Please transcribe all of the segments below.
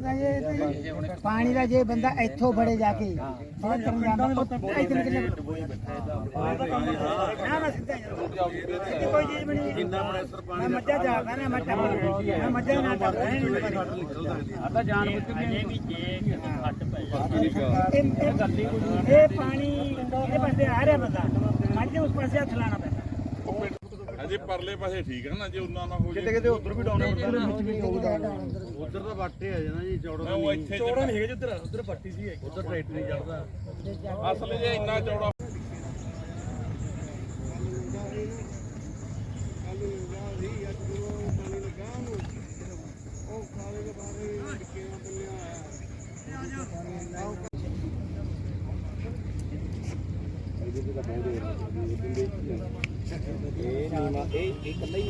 ਪਤਾ ਇਹ ਪਾਣੀ ਦਾ ਜੇ ਬੰਦਾ ਇੱਥੋਂ ਫੜੇ ਜਾ ਕੇ ਜਿਹੜਾ ਕਰਨ ਜਾਂਦਾ ਉਹ ਇਤਨੇ ਕਿੰਨੇ ਨਾ ਨਾ ਸਿੱਧਾ। ਇੱਥੇ ਕੋਈ ਚੀਜ਼ ਬਣੀ ਨਹੀਂ ਮੈਂ ਮੱਝਾਂ ਜਾਗਾ ਨਾ ਮੈਂ ਟੱਪ ਮੈਂ ਮੱਝਾਂ ਨਾ ਟੱਪ ਆਦਾ ਜਾਣ ਬੁੱਝ ਕੇ ਵੀ ਜੇ ਘੱਟ ਪੈ ਇਹ ਇਹ- ਇਹ ਪਾਣੀ ਇਹ ਬੰਦੇ ਆ ਰਿਹਾ ਬੰਦਾ। ਮੱਝ ਉਸ ਪਾਸੇ ਹੱਥ ਲਾਣਾ ਪੈਂਦਾ। ਅਜੇ ਪਰਲੇ ਪਾਸੇ ਠੀਕ ਹੈ ਨਾ ਜੇ ਉਹਨਾਂ ਨਾ ਹੋ ਜੇ। ਕਿਤੇ ਉਧਰ ਵੀ ਡਾਊਨ ਹੁੰਦਾ ਉਧਰ ਉਧਰ ਤਾਂ ਵਾਟੇ ਆ ਜਾਣਾ ਜੀ ਚੌੜਾ ਉਹ ਇੱਥੇ ਚੌੜਾ ਨਹੀਂ ਹੈਗਾ ਜਿੱਧਰ ਉਧਰ ਪੱਟੀ ਸੀ ਉਧਰ ਟਰੈਕਟਰ ਨਹੀਂ ਚੜਦਾ। ਅਸਲ ਜੇ ਇੰਨਾ ਚੌੜਾ ਇਹ ਨੀਵਾ ਇਹ ਇਹ ਇਕੱਲਾ ਹੀ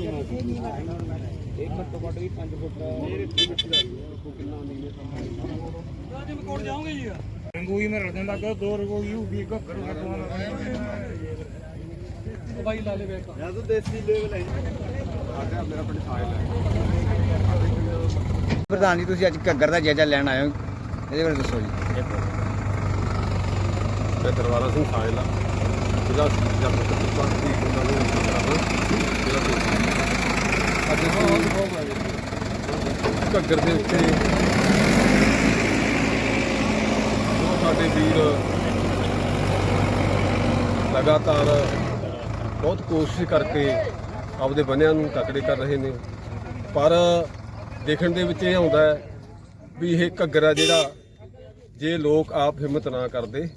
ਨੀਵਾ ਸੀ। ਇਹ ਘੱਟੋ ਘੱਟ ਵੀ 5 ਫੁੱਟ ਇਹ ਇੱਥੇ ਮਿੱਟੀ ਦਾ ਕੋ ਕਿੰਨਾ ਨੀਵੇਂ ਰੰਗੂਈ ਮੈਂ ਰਦਨ ਦਾ ਕਿ ਦੋ ਰੰਗੂਈ ਉਹ ਵੀ ਘੱਗਰ ਜਾਂ ਤਾਂ ਦੇਸੀ ਲੈਵਲ ਹੈ ਆਗਾ ਮੇਰਾ ਪਿੰਡ ਸਾਇਲ ਹੈ। ਪ੍ਰਧਾਨ ਜੀ ਤੁਸੀਂ ਅੱਜ ਘੱਗਰ ਦਾ ਜਾਇਜ਼ਾ ਲੈਣ ਆਏ ਹੋ। ਇਹਦੇ ਬਾਰੇ ਦੱਸੋ ਜੀ। ਮੈਂ ਦਰਬਾਰਾ ਸਿੰਘ ਸਾਇਲ ਆ। ਜਿਹਦਾ ਜਦ ਤੱਕ ਪਾਰਟੀ ਉਹਨਾਂ ਨੂੰ ਕਰਾਂਗਾ ਜਿਹੜਾ ਅੱਜ ਘੱਗਰ ਦੇ ਉੱਤੇ ਜੋ ਸਾਡੇ ਵੀਰ ਲਗਾਤਾਰ ਬਹੁਤ ਕੋਸ਼ਿਸ਼ ਕਰਕੇ ਆਪਦੇ ਬੰਨਿਆਂ ਨੂੰ ਤਕੜੇ ਕਰ ਰਹੇ ਨੇ ਪਰ ਦੇਖਣ ਦੇ ਵਿੱਚ ਇਹ ਆਉਂਦਾ ਹੈ ਵੀ ਇਹ ਘੱਗਰ ਆ ਜਿਹੜਾ ਜੇ ਲੋਕ ਆਪ ਹਿੰਮਤ ਨਾ ਕਰਦੇ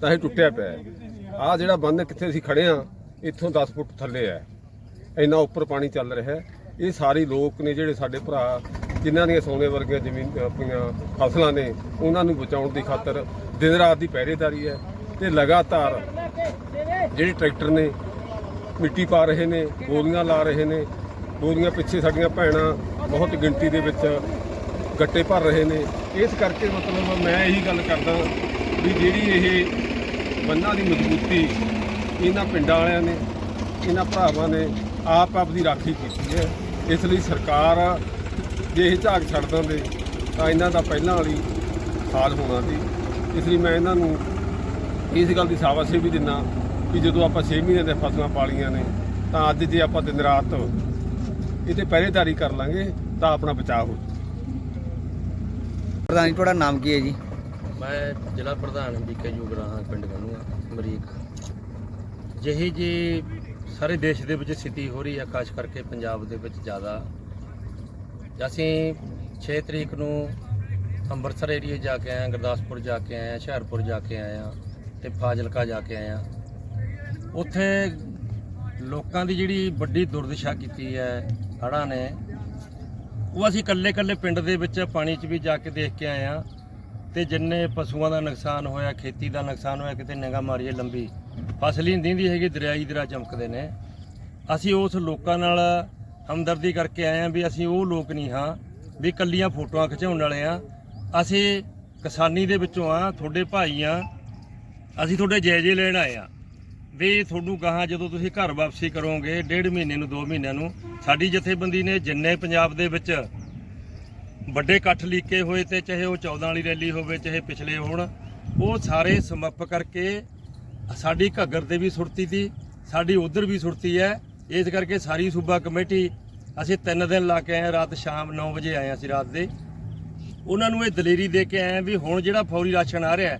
ਤਾਂ ਇਹ ਟੁੱਟਿਆ ਪਿਆ ਹੈ। ਆ ਜਿਹੜਾ ਬੰਨ ਕਿੱਥੇ ਅਸੀਂ ਖੜੇ ਆ, ਇੱਥੋਂ 10 ਫੁੱਟ ਥੱਲੇ ਹੈ। ਇੰਨਾ ਉੱਪਰ ਪਾਣੀ ਚੱਲ ਰਿਹਾ ਹੈ। ਇਹ ਸਾਰੇ ਲੋਕ ਨੇ ਜਿਹੜੇ ਸਾਡੇ ਭਰਾ, ਜਿਨ੍ਹਾਂ ਦੀਆਂ ਸੋਨੇ ਵਰਗੀਆਂ ਜ਼ਮੀਨ, ਆਪਣੀਆਂ ਫਸਲਾਂ ਨੇ, ਉਹਨਾਂ ਨੂੰ ਬਚਾਉਣ ਦੀ ਖਾਤਰ ਦਿਨ ਰਾਤ ਦੀ ਪਹਿਰੇਦਾਰੀ ਹੈ ਤੇ ਲਗਾਤਾਰ ਜਿਹੜੇ ਟਰੈਕਟਰ ਨੇ, ਮਿੱਟੀ ਪਾ ਰਹੇ ਨੇ ਬੋਲੀਆਂ ਲਾ ਰਹੇ ਨੇ ਬੋਲੀਆਂ ਪਿੱਛੇ ਸਾਡੀਆਂ ਭੈਣਾਂ ਬਹੁਤ ਗਿਣਤੀ ਦੇ ਵਿੱਚ ਗੱਟੇ ਭਰ ਰਹੇ ਨੇ। ਇਸ ਕਰਕੇ ਮਤਲਬ ਮੈਂ ਇਹੀ ਗੱਲ ਕਰਦਾ ਵੀ ਜਿਹੜੀ ਇਹ ਬੰਨਾਂ ਦੀ ਮਜ਼ਬੂਤੀ ਇਹਨਾਂ ਪਿੰਡਾਂ ਵਾਲਿਆਂ ਨੇ, ਇਹਨਾਂ ਭਰਾਵਾਂ ਨੇ ਆਪ ਆਪ ਦੀ ਰਾਖੀ ਕੀਤੀ ਹੈ। ਇਸ ਲਈ ਸਰਕਾਰ ਜੇ ਇਹ ਝਾਕ ਛੱਡ ਦਿੰਦੇ, ਤਾਂ ਇਹਨਾਂ ਦਾ ਪਹਿਲਾਂ ਵਾਲੀ ਹਾਲ ਹੋਣਾ ਸੀ। ਇਸ ਲਈ ਮੈਂ ਇਹਨਾਂ ਨੂੰ ਇਸ ਗੱਲ ਦੀ ਸ਼ਾਬਾਸ਼ੀ ਵੀ ਦਿੰਦਾ ਕਿ ਜਦੋਂ ਆਪਾਂ 6 ਮਹੀਨੇ ਦੇ ਫਸਲਾਂ ਪਾਲੀਆਂ ਨੇ, ਤਾਂ ਅੱਜ ਜੇ ਆਪਾਂ ਦਿਨ ਰਾਤ ਇਹਦੇ ਪਹਿਰੇਦਾਰੀ ਕਰ ਲਾਂਗੇ, ਤਾਂ ਆਪਣਾ ਬਚਾਅ ਹੋ ਜਾਊ। ਪ੍ਰਧਾਨ ਜੀ, ਤੁਹਾਡਾ ਨਾਮ ਕੀ ਹੈ ਜੀ? ਮੈਂ ਜ਼ਿਲ੍ਹਾ ਪ੍ਰਧਾਨ ਬੀਕੇ ਜੂਗਰਾ ਹਾਂ ਪਿੰਡ ਗਨੂਆ, ਅਮਰੀਕ। ਜਿਹੀ ਜੀ ਸਾਰੇ ਦੇਸ਼ ਦੇ ਵਿੱਚ ਸਥਿਤੀ ਹੋ ਰਹੀ ਹੈ, ਖਾਸ ਕਰਕੇ ਪੰਜਾਬ ਦੇ ਵਿੱਚ ਜ਼ਿਆਦਾ। ਅਸੀਂ 6 ਤਰੀਕ ਨੂੰ ਅੰਮ੍ਰਿਤਸਰ ਏਰੀਆ ਜਾ ਕੇ ਆਏ ਹਾਂ, ਗੁਰਦਾਸਪੁਰ ਜਾ ਕੇ ਆਏ ਹਾਂ, ਹੁਸ਼ਿਆਰਪੁਰ ਜਾ ਕੇ ਆਏ ਹਾਂ ਤੇ ਫਾਜ਼ਿਲਕਾ ਜਾ ਕੇ ਆਏ ਹਾਂ। ਉੱਥੇ ਲੋਕਾਂ ਦੀ ਜਿਹੜੀ ਵੱਡੀ ਦੁਰਦਸ਼ਾ ਕੀਤੀ ਹੈ, ਹੜ੍ਹਾਂ ਨੇ, ਉਹ ਅਸੀਂ ਇਕੱਲੇ ਇਕੱਲੇ ਪਿੰਡ ਦੇ ਵਿੱਚ ਪਾਣੀ 'ਚ ਵੀ ਜਾ ਕੇ ਦੇਖ ਕੇ ਆਏ ਹਾਂ। ਤੇ ਜਿੰਨੇ ਪਸ਼ੂਆਂ ਦਾ ਨੁਕਸਾਨ ਹੋਇਆ, ਖੇਤੀ ਦਾ ਨੁਕਸਾਨ ਹੋਇਆ, ਕਿਤੇ ਨਿਗਾ ਮਾਰੀਏ ਲੰਬੀ। ਫਸਲ ਹੀ ਦਿੰਦੀ ਹੈਗੀ, ਦਰਿਆਈ ਦਰਿਆ ਚਮਕਦੇ ਨੇ। ਅਸੀਂ ਉਸ ਲੋਕਾਂ ਨਾਲ ਹਮਦਰਦੀ ਕਰਕੇ ਆਏ ਹਾਂ ਵੀ ਅਸੀਂ ਉਹ ਲੋਕ ਨਹੀਂ ਹਾਂ, ਵੀ ਕੱਲੀਆਂ ਫੋਟੋਆਂ ਖਿਚਾਉਣ ਵਾਲੇ ਆ ਅਸੀਂ ਕਿਸਾਨੀ ਦੇ ਵਿੱਚੋਂ ਆ ਤੁਹਾਡੇ ਭਾਈ ਆ ਅਸੀਂ ਤੁਹਾਡੇ ਜਾਇਜ਼ੇ ਲੈਣ ਆਏ ਆ ਵੀ ਤੁਹਾਨੂੰ ਗਾਹਾਂ ਜਦੋਂ ਤੁਸੀਂ ਘਰ ਵਾਪਸੀ ਕਰੋਗੇ, ਡੇਢ ਮਹੀਨੇ ਨੂੰ 2 ਮਹੀਨਿਆਂ ਨੂੰ, ਸਾਡੀ ਜਥੇਬੰਦੀ ਨੇ ਜਿੰਨੇ ਪੰਜਾਬ ਦੇ ਵਿੱਚ ਵੱਡੇ ਇਕੱਠ ਲੀਕੇ ਹੋਏ ਤੇ ਚਾਹੇ ਉਹ 14 ਵਾਲੀ ਰੈਲੀ ਹੋਵੇ, ਚਾਹੇ ਪਿਛਲੇ ਹੋਣ, ਉਹ ਸਾਰੇ ਸਮੱਪ ਕਰਕੇ ਸਾਡੀ ਘੱਗਰ ਤੇ ਵੀ ਸੁਰਤੀ ਸੀ ਸਾਡੀ ਉਧਰ ਵੀ ਸੁਰਤੀ ਹੈ। ਇਸ ਕਰਕੇ ਸਾਰੀ ਸੂਬਾ ਕਮੇਟੀ, ਅਸੀਂ ਤਿੰਨ ਦਿਨ ਲਾ ਕੇ ਆਏ ਰਾਤ ਸ਼ਾਮ 9 ਵਜੇ ਆਏ ਹਾਂ ਅਸੀਂ ਰਾਤ ਦੇ। ਉਹਨਾਂ ਨੂੰ ਇਹ ਦਲੇਰੀ ਦੇ ਕੇ ਆਏ ਹਾਂ ਵੀ ਹੁਣ ਜਿਹੜਾ ਫੌਰੀ ਰਾਸ਼ਨ ਆ ਰਿਹਾ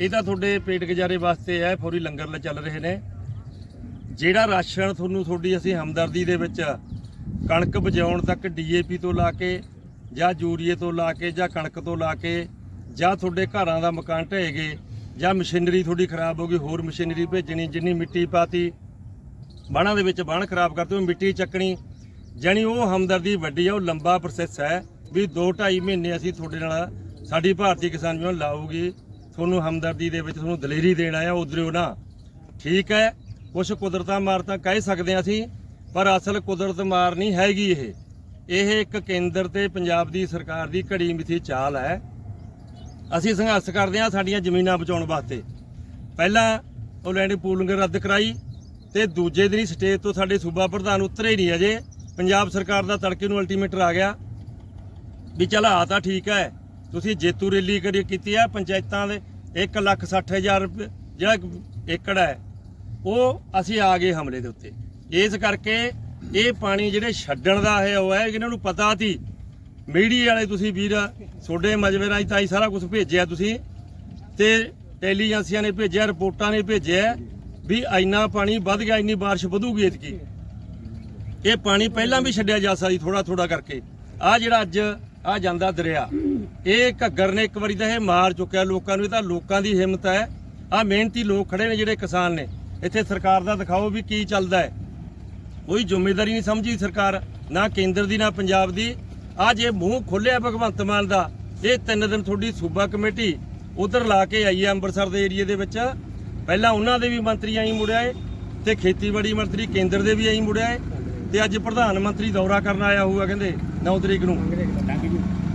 ਇਹ ਤਾਂ ਤੁਹਾਡੇ ਪੇਟ ਗੁਜ਼ਾਰੇ ਵਾਸਤੇ ਹੈ, ਫੌਰੀ ਲੰਗਰ ਲੈ ਚੱਲ ਰਹੇ ਨੇ। ਜਿਹੜਾ ਰਾਸ਼ਨ ਤੁਹਾਨੂੰ ਤੁਹਾਡੀ ਅਸੀਂ ਹਮਦਰਦੀ ਦੇ ਵਿੱਚ ਕਣਕ ਬਜਾਉਣ ਤੱਕ ਡੀਏਪੀ ਤੋਂ ਲਾ ਕੇ ਜਾਂ ਯੂਰੀਏ ਤੋਂ ਲਾ ਕੇ ਜਾਂ ਕਣਕ ਤੋਂ ਲਾ ਕੇ ਜਾਂ ਤੁਹਾਡੇ ਘਰਾਂ ਦਾ ਮਕਾਨ ਢਹਿ ਗਏ ਜਾਂ ਮਸ਼ੀਨਰੀ ਤੁਹਾਡੀ ਖਰਾਬ ਹੋ ਗਈ, ਹੋਰ ਮਸ਼ੀਨਰੀ ਭੇਜਣੀ, ਜਿੰਨੀ ਮਿੱਟੀ ਪਾਤੀ, ਬਾਣਾ ਦੇ ਵਿੱਚ ਬਾਣ ਖਰਾਬ ਕਰਦੇ ਹੋ ਮਿੱਟੀ ਚੱਕਣੀ। ਜਾਣੀ ਉਹ ਹਮਦਰਦੀ ਵੱਡੀ ਆ, ਉਹ ਲੰਬਾ ਪ੍ਰੋਸੈਸ ਹੈ ਵੀ 2.5 ਮਹੀਨੇ ਅਸੀਂ ਤੁਹਾਡੇ ਨਾਲ ਸਾਡੀ ਭਾਰਤੀ ਕਿਸਾਨ ਯੂਨੀਅਨ ਲਾਊਗੀ। ਤੁਹਾਨੂੰ ਹਮਦਰਦੀ ਦੇ ਵਿੱਚ ਤੁਹਾਨੂੰ ਦਲੇਰੀ ਦੇਣਾ ਆ ਉਧਰਿਓ ਨਾ। ਠੀਕ ਹੈ ਕੁਝ ਕੁਦਰਤਾਂ ਮਾਰ ਤਾਂ ਕਹਿ ਸਕਦੇ ਹਾਂ ਅਸੀਂ, ਪਰ ਅਸਲ ਕੁਦਰਤ ਮਾਰ ਨਹੀਂ ਹੈਗੀ ਇਹ। ਇਹ ਇੱਕ ਕੇਂਦਰ ਤੇ ਪੰਜਾਬ ਦੀ ਸਰਕਾਰ ਦੀ ਘੜੀ ਮਿੱਥੀ ਚਾਲ ਹੈ। ਅਸੀਂ ਸੰਘਰਸ਼ ਕਰਦੇ ਹਾਂ ਸਾਡੀਆਂ ਜ਼ਮੀਨਾਂ ਬਚਾਉਣ ਵਾਸਤੇ। ਪਹਿਲਾਂ ਉਹ ਲੈਂਡ ਪੂਲਿੰਗ ਰੱਦ ਕਰਾਈ ਤੇ ਦੂਜੇ ਦਿਨ ਹੀ ਸਟੇਜ ਤੋਂ ਸਾਡੇ ਸੂਬਾ ਪ੍ਰਧਾਨ ਉਤਰੇ ਹੀ ਨਹੀਂ ਅਜੇ। ਪੰਜਾਬ ਸਰਕਾਰ ਦਾ ਤੜਕੇ ਨੂੰ ਅਲਟੀਮੇਟਰ ਆ ਗਿਆ। ਵੀ ਚਲ ਆ ਤਾਂ ਠੀਕ ਹੈ। ਤੁਸੀਂ ਜੇਤੂ ਰੈਲੀ ਕਰੀ ਕੀਤੀ ਹੈ, ਪੰਚਾਇਤਾਂ ਦੇ 1 ਲੱਖ 60 ਹਜ਼ਾਰ ਰੁਪਏ ਜਿਹੜਾ ਏਕੜ ਹੈ, ਉਹ ਅਸੀਂ ਆ ਗਏ ਹਮਲੇ ਦੇ ਉੱਤੇ। ਇਸ ਕਰਕੇ ਇਹ ਪਾਣੀ ਜਿਹੜੇ ਛੱਡਣ ਦਾ ਇਹ ਉਹ ਹੈ ਇਹਨਾਂ ਨੂੰ ਪਤਾ ਸੀ, ਮੀਡੀਆ ਵਾਲੇ ਤੁਸੀਂ ਵੀਰ, ਤੁਹਾਡੇ ਮਜਬੇ ਰਾਹੀਂ ਤਾਂ ਹੀ ਸਾਰਾ ਕੁਝ ਭੇਜਿਆ ਤੁਸੀਂ। ਤੇ ਟੈਲੀ ਏਜੰਸੀਆਂ ਨੇ ਭੇਜਿਆ, ਰਿਪੋਰਟਾਂ ਨੇ ਭੇਜਿਆ ਵੀ ਇੰਨਾ ਪਾਣੀ ਵੱਧ ਗਿਆ, ਇੰਨੀ ਬਾਰਿਸ਼ ਵਧੂਗੀ ਇਤਕੀ। ਇਹ ਪਾਣੀ ਪਹਿਲਾਂ ਵੀ ਛੱਡਿਆ ਜਾ ਸਕਦੀ ਥੋੜਾ ਥੋੜਾ ਕਰਕੇ। ਆ ਜਿਹੜਾ ਅੱਜ ਆ ਜਾਂਦਾ ਦਰਿਆ, ਇਹ ਘੱਗਰ ਨੇ ਇੱਕ ਵਾਰੀ ਤਾਂ ਇਹ ਮਾਰ ਚੁੱਕਿਆ ਲੋਕਾਂ ਨੂੰ, ਇਹ ਤਾਂ ਲੋਕਾਂ ਦੀ ਹਿੰਮਤ ਹੈ। ਆ ਮਿਹਨਤੀ ਲੋਕ ਖੜੇ ਨੇ ਜਿਹੜੇ ਕਿਸਾਨ ਨੇ। ਇੱਥੇ ਸਰਕਾਰ ਦਾ ਦਿਖਾਓ ਵੀ ਕੀ ਚੱਲਦਾ ਹੈ। ਕੋਈ ਜ਼ਿੰਮੇਵਾਰੀ ਨਹੀਂ ਸਮਝੀ ਸਰਕਾਰ, ਨਾ ਕੇਂਦਰ ਦੀ, ਨਾ ਪੰਜਾਬ ਦੀ। ਆ ਜੇ ਮੂੰਹ ਖੋਲਿਆ ਭਗਵੰਤ ਮਾਨ ਦਾ, ਇਹ ਤਿੰਨ ਦਿਨ ਤੁਹਾਡੀ ਸੂਬਾ ਕਮੇਟੀ ਉਧਰ ਲਾ ਕੇ ਆਈ ਹੈ ਅੰਮ੍ਰਿਤਸਰ ਦੇ ਏਰੀਏ ਦੇ ਵਿੱਚ। ਪਹਿਲਾਂ ਉਹਨਾਂ ਦੇ ਵੀ ਮੰਤਰੀ ਆਈ ਮੁੜਿਆ ਏ, ਤੇ ਖੇਤੀਬਾੜੀ ਮੰਤਰੀ ਕੇਂਦਰ ਦੇ ਵੀ ਆਈ ਮੁੜਿਆ ਏ, ਤੇ ਅੱਜ ਪ੍ਰਧਾਨ ਮੰਤਰੀ ਦੌਰਾ ਕਰਨ ਆਇਆ ਹੋਊਗਾ ਕਹਿੰਦੇ 9 ਤਰੀਕ ਨੂੰ।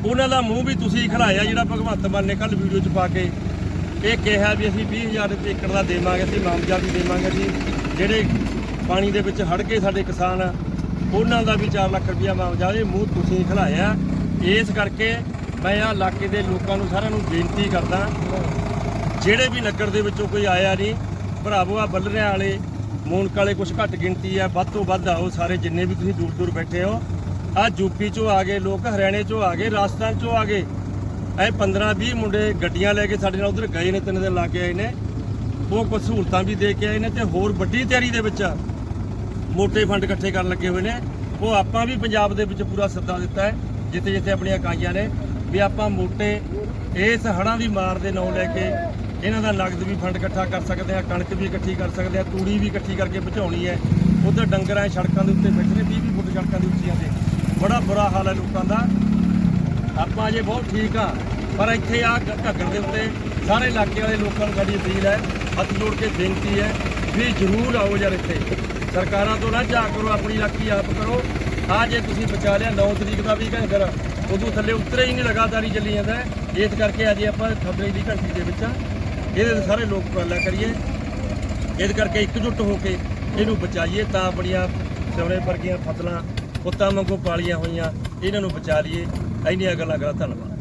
ਉਹਨਾਂ ਦਾ ਮੂੰਹ ਵੀ ਤੁਸੀਂ ਖਿਲਾਇਆ ਜਿਹੜਾ ਭਗਵੰਤ ਮਾਨ ਨੇ ਕੱਲ ਵੀਡੀਓ 'ਚ ਪਾ ਕੇ। ਇਹ ਕਿਹਾ ਵੀ ਅਸੀਂ 20000 ਰੁਪਏ ਏਕੜ ਦਾ ਦੇਵਾਂਗੇ, ਅਸੀਂ ਮਾਮਜਾ ਵੀ ਦੇਵਾਂਗੇ ਅਸੀਂ। ਜਿਹੜੇ ਪਾਣੀ ਦੇ ਵਿੱਚ ਹੜ ਕੇ ਸਾਡੇ ਕਿਸਾਨ, ਉਹਨਾਂ ਦਾ ਵੀ 4 ਲੱਖ ਰੁਪਇਆ ਮੁਆਵਜ਼ਾ ਇਹ ਮੂੰਹ ਤੁਸੀਂ ਖਿਲਾਇਆ। ਇਸ ਕਰਕੇ ਮੈਂ ਆ ਇਲਾਕੇ ਦੇ ਲੋਕਾਂ ਨੂੰ ਸਾਰਿਆਂ ਨੂੰ ਬੇਨਤੀ ਕਰਦਾ, ਜਿਹੜੇ ਵੀ ਨਗਰ ਦੇ ਵਿੱਚੋਂ ਕੋਈ ਆਇਆ ਨਹੀਂ, ਭਰਾਵੋ ਆ ਬੱਲਰਿਆਂ ਵਾਲੇ, ਮੂਨਕ ਵਾਲੇ ਕੁਝ ਘੱਟ ਗਿਣਤੀ ਆ, ਵੱਧ ਤੋਂ ਵੱਧ ਆਓ ਸਾਰੇ ਜਿੰਨੇ ਵੀ ਤੁਸੀਂ ਦੂਰ ਦੂਰ ਬੈਠੇ ਹੋ। ਆ ਯੂਪੀ ਚੋਂ ਆ ਗਏ ਲੋਕ, ਹਰਿਆਣੇ ਚੋਂ ਆ ਗਏ, ਰਾਜਸਥਾਨ ਚੋਂ ਆ ਗਏ। ਇਹ 15 20 ਮੁੰਡੇ ਗੱਡੀਆਂ ਲੈ ਕੇ ਸਾਡੇ ਨਾਲ ਉਧਰ ਗਏ ਨੇ, ਤਿੰਨ ਦਿਨ ਲਾ ਕੇ ਆਏ ਨੇ। ਉਹ ਕੁਝ ਸਹੂਲਤਾਂ ਵੀ ਦੇ ਕੇ ਆਏ ਨੇ ਤੇ ਹੋਰ ਵੱਡੀ ਤਿਆਰੀ ਦੇ ਵਿੱਚ ਮੋਟੇ ਫੰਡ ਇਕੱਠੇ ਕਰਨ ਲੱਗੇ ਹੋਏ ਨੇ। ਉਹ ਆਪਾਂ ਵੀ ਪੰਜਾਬ ਦੇ ਵਿੱਚ ਪੂਰਾ ਸੱਦਾ ਦਿੱਤਾ ਹੈ, ਜਿੱਥੇ ਜਿੱਥੇ ਆਪਣੀਆਂ ਇਕਾਈਆਂ ਨੇ, ਵੀ ਆਪਾਂ ਮੋਟੇ ਇਸ ਹੜਾਂ ਦੀ ਮਾਰ ਦੇ ਨਾਂ ਲੈ ਕੇ ਇਹਨਾਂ ਦਾ ਨਗਦ ਵੀ ਫੰਡ ਇਕੱਠਾ ਕਰ ਸਕਦੇ ਆ ਕਣਕ ਵੀ ਇਕੱਠੀ ਕਰ ਸਕਦੇ ਆ ਤੂੜੀ ਵੀ ਇਕੱਠੀ ਕਰਕੇ ਬਚਾਉਣੀ ਹੈ। ਉਧਰ ਡੰਗਰਾਂ ਸੜਕਾਂ ਦੇ ਉੱਤੇ ਬੈਠੇ ਨੇ 20 20 ਫੁੱਟ ਸੜਕਾਂ ਦੀ ਉੱਚੀਆਂ ਤੇ। ਬੜਾ ਬੁਰਾ ਹਾਲ ਹੈ ਲੋਕਾਂ ਦਾ। ਆਪਾਂ ਜੇ ਬਹੁਤ ਠੀਕ ਆ ਪਰ ਇੱਥੇ ਆ ਘੱਗਰ ਦੇ ਉੱਤੇ ਸਾਰੇ ਇਲਾਕੇ ਵਾਲੇ ਲੋਕਾਂ ਨੂੰ ਸਾਡੀ ਅਪੀਲ ਹੈ, ਹੱਥ ਜੋੜ ਕੇ ਬੇਨਤੀ ਹੈ ਵੀ ਜ਼ਰੂਰ ਆਓ ਯਾਰ ਇੱਥੇ। ਸਰਕਾਰਾਂ ਤੋਂ ਨਾ ਜਾ ਕਰੋ, ਆਪਣੀ ਰਾਖੀ ਆਪ ਕਰੋ। ਆ ਜੇ ਤੁਸੀਂ ਬਚਾ ਲਿਆ 9 ਤਰੀਕ ਦਾ ਵੀ ਘੰਟਰ ਉਦੋਂ ਥੱਲੇ ਉਤਰੇ ਹੀ ਨਹੀਂ, ਲਗਾਤਾਰ ਹੀ ਚੱਲੀ ਜਾਂਦਾ ਇਸ ਕਰਕੇ ਅੱਜ ਆਪਾਂ ਖਬਰੇ ਦੀ ਘੰਟੀ ਦੇ ਵਿੱਚ ਆ। ਇਹਦੇ ਤੇ ਸਾਰੇ ਲੋਕ ਉਪਰਾਲਾ ਕਰੀਏ। ਇਸ ਕਰਕੇ ਇਕਜੁੱਟ ਹੋ ਕੇ ਇਹਨੂੰ ਬਚਾਈਏ ਤਾਂ ਆਪਣੀਆਂ ਸੋਨੇ ਵਰਗੀਆਂ ਫਸਲਾਂ, ਪੁੱਤਾਂ ਵਾਂਗੂ ਪਾਲੀਆਂ ਹੋਈਆਂ, ਇਹਨਾਂ ਨੂੰ ਬਚਾ ਲਈਏ। ਇੰਨੀਆਂ ਗੱਲਾਂ ਕਰਾਂ, ਧੰਨਵਾਦ।